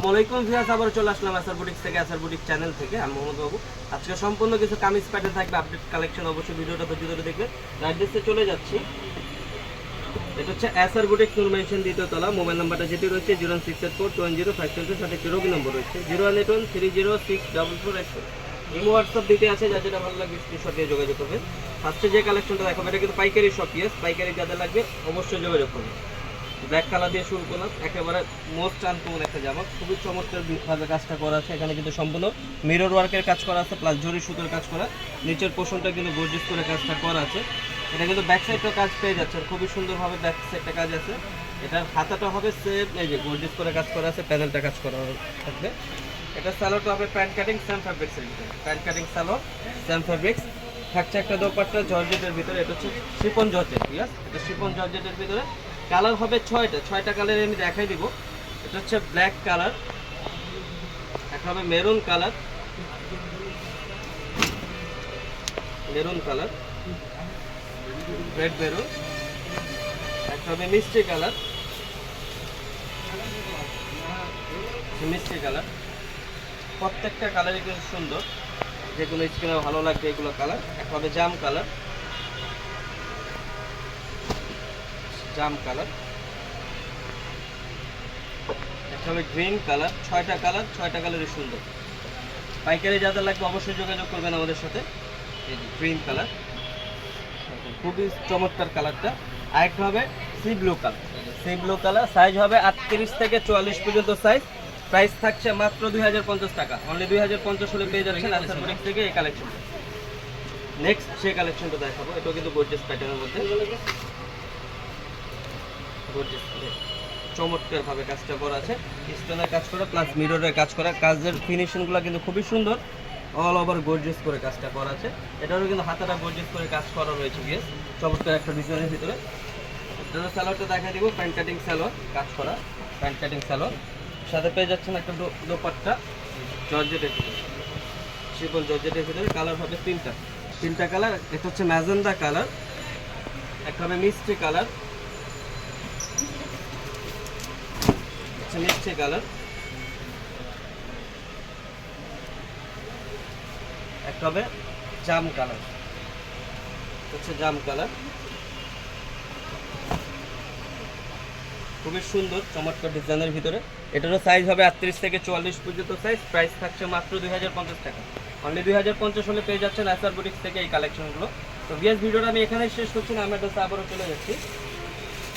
আসসালামাইকুম ভিয়াস আবার চলে আসলাম আসার বুটিক থেকে আসার বুটিক চ্যানেল থেকে। আমি মোহাম্মদ বাবু। আজকে সম্পূর্ণ কিছু কামিজ প্যাটার্ন থাকবে আপডেট কালেকশন অবশ্যই ভিডিওটা ধৈর্য ধরে দেখবে অ্যাড্রেসে চলে যাচ্ছি। এটা হচ্ছে এসআর বুটিক নুর মেনশন দ্বিতীয় তলা, মোবাইল নাম্বারটা যেটি রয়েছে zero six eight four two one zero five twenty সাথে একটি রবি নম্বর রয়েছে। Zero one eight one three zero six double four eight four. Imo WhatsApp দিতে আছে, যার যেটা ভালো লাগবে স্ক্রিনশট যোগাযোগ করবে ফার্স্টে যে কালেকশনটা দেখাবো, এটা কিন্তু পাইকারি শপ ইয়েস পাইকারি যাদের লাগবে, অবশ্যই যোগাযোগ করবে ব্ল্যাক কালার দিয়ে শুরু করলাম। একেবারে মোস্ট আনকমন একটা জামা। খুবই চমৎকার ভাবে কাজটা করা আছে। এখানে কিন্তু সম্পূর্ণ মিরর ওয়ার্কের কাজ করা আছে প্লাস জরি সুতোর কাজ করা। নিচের পোষণটা কিন্তু গর্জিস করে কাজটা করা আছে। এটা কিন্তু ব্যাক সাইডটা কাজ পেয়ে যাচ্ছে আর খুবই সুন্দরভাবে ব্যাক সাইডটা কাজ আছে। এটার হাতাটা হবে সেম এই যে গর্জিস করে কাজ করা আছে প্যানেলটা কাজ করা থাকবে। এটা স্যালোটা হবে প্যান্ট কাটিং স্যাম ফ্যাব্রিক্সের ভিতরে। প্যান্ট কাটিং স্যালো স্যাম ফ্যাব্রিক্স থাকছে একটা দোপাট্টা জর্জেটের ভিতরে। এটা হচ্ছে শিপন জর্জেট আছে এটা শিপন জর্জেটের ভিতরে। কালার হবে ছয়টা ছয়টা কালার আমি দেখাই দিব। এটা হচ্ছে ব্ল্যাক কালার একটা হবে maroon colour. Maroon colour, red maroon. একটা হবে মিষ্টি কালার। মিষ্টি কালার। প্রত্যেকটা কালারই কিন্তু সুন্দর। যেগুলো স্কিনে ভালো লাগবে এগুলো কালার। একটা হবে জাম কালার। জাম কালার। একটা হবে গ্রিন কালার, ছয়টা কালার, ছয়টা কালারই সুন্দর। পাইকারি যাদের লাগবে অবশ্যই যোগাযোগ করবেন আমাদের সাথে। এই যে গ্রিন কালার। খুবই চমৎকার কালারটা। আরেকটা হবে sea blue colour. Sea blue colour size হবে আটত্রিশ থেকে চুয়াল্লিশ পর্যন্ত সাইজ প্রাইস থাকছে মাত্র দুই হাজার পঞ্চাশ টাকা। অনলি দুই হাজার পঞ্চাশ হলে পেয়ে যাচ্ছেন বুটিক থেকে এই কালেকশনটা নেক্সট সেই কালেকশনটা দেখাবো, এটাও কিন্তু গোর্জেস প্যাটার্নের মধ্যে। Gorgeous করে চমৎকার ভাবে কাজটা করা আছে। স্টোনের কাজ করা প্লাস মিররের কাজ করা। কাজের ফিনিশিংগুলো কিন্তু খুবই সুন্দর। অল ওভার গর্জিয়াস করে কাজটা করা আছে। এটারও কিন্তু হাতাটা গর্জিয়াস করে কাজ করা রয়েছে গিয়ে চমৎকার একটা ডিজাইনের ভিতরে। এটার স্যালোয়ারটা দেখা দিব প্যান্ট কাটিং স্যালোয়ার কাজ করা প্যান্ট কাটিং স্যালোয়ার সাথে পেয়ে যাচ্ছেন একটা দোপাট্টা জর্জেটের ভিতরে। শিপন জর্জেটের ভিতরে কালার হবে তিনটা। তিনটা কালার এটা হচ্ছে ম্যাজেন্ডা কালার একটা হবে মিষ্টি কালার হচ্ছে মিষ্টি কালার। একটা হবে জাম কালার। হচ্ছে জাম কালার। খুবই সুন্দর চমৎকার ডিজাইনের ভিতরে। এটারও সাইজ হবে আটত্রিশ থেকে চুয়াল্লিশ পর্যন্ত সাইজ প্রাইস থাকছে মাত্র দুই হাজার পঞ্চাশ টাকা। অনলি দুই হাজার পঞ্চাশ হলে পেয়ে যাচ্ছেন আসার বুটিক্স থেকে এই কালেকশনগুলো তো বিএস ভিডিওটা আমি এখানে শেষ করছি না, আমি একটা আবারও চলে যাচ্ছি।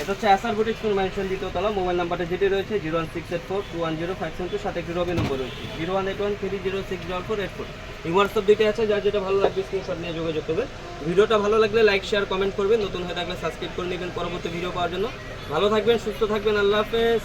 এটা হচ্ছে আসার বুটিক স্কুল ম্যানশন দ্বিতীয়তলা মোবাইল নাম্বারটা যেটি রয়েছে zero one six eight four two one zero five seven two সাথে একটি রবি নম্বর রয়েছে। Zero one eight one three zero six double four eight four. এই হোয়াটসঅ্যাপ দিতে আছে, যার যেটা ভালো লাগবে স্ক্রিনশট নিয়ে যোগাযোগ করবে। ভিডিওটা ভালো লাগলে লাইক শেয়ার কমেন্ট করবেন। নতুন হয়ে থাকলে সাবস্ক্রাইব করে নেবেন পরবর্তী ভিডিও পাওয়ার জন্য। ভালো থাকবেন, সুস্থ থাকবেন, আল্লাহ হাফেজ।